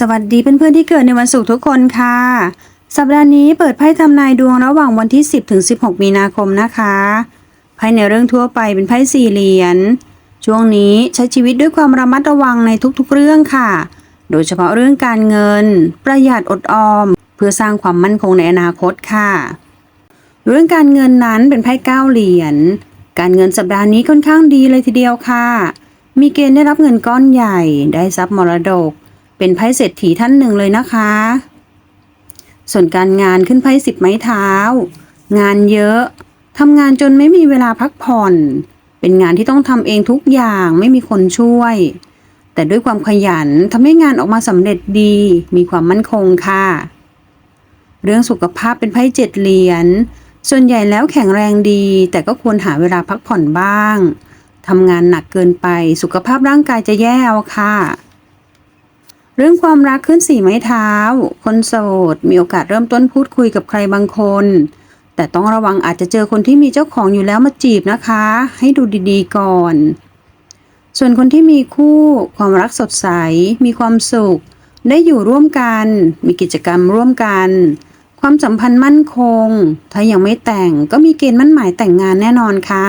สวัสดีเพื่อนๆที่เกิดในวันศุกร์ทุกคนค่ะ สัปดาห์นี้เปิดไพ่ทำนายดวงระหว่างวันที่ 10ถึง16 มีนาคมนะคะไพ่ในเรื่องทั่วไปเป็นไพ่สี่เหรียญช่วงนี้ใช้ชีวิตด้วยความระมัดระวังในทุกๆเรื่องค่ะ โดยเฉพาะเรื่องการเงิน ประหยัดอดออม เพื่อสร้างความมั่นคงในอนาคตค่ะ เรื่องการเงินนั้นเป็นไพ่เก้าเหรียญการเงินสัปดาห์นี้ค่อนข้างดีเลยทีเดียวค่ะ มีเกณฑ์ได้รับเงินก้อนใหญ่ ได้ทรัพย์มรดก เป็นไพ่เศรษฐีท่านหนึ่งเลยนะคะ ส่วนการงานขึ้นไพ่สิบไม้เท้า งานเยอะทำงานจนไม่มีเวลาพักผ่อน เป็นงานที่ต้องทำเองทุกอย่างไม่มีคนช่วย แต่ด้วยความขยันทำให้งานออกมาสำเร็จดี มีความมั่นคงค่ะ เรื่องสุขภาพเป็นไพ่เจ็ดเหรียญส่วนใหญ่แล้วแข็งแรงดี แต่ก็ควรหาเวลาพักผ่อนบ้างทำงานหนักเกินไปสุขภาพร่างกายจะแย่เอาค่ะ เรื่องความรักขึ้นสี่ไม้เท้า คนโสดมีโอกาสเริ่มต้นพูดคุยกับใครบางคน แต่ต้องระวังอาจจะเจอคนที่มีเจ้าของอยู่แล้วมาจีบนะคะ ให้ดูดีๆก่อน ส่วนคนที่มีคู่ความรักสดใส มีความสุข ได้อยู่ร่วมกัน มีกิจกรรมร่วมกัน ความสัมพันธ์มั่นคง ถ้ายังไม่แต่งก็มีเกณฑ์มั่นหมายแต่งงานแน่นอนค่ะ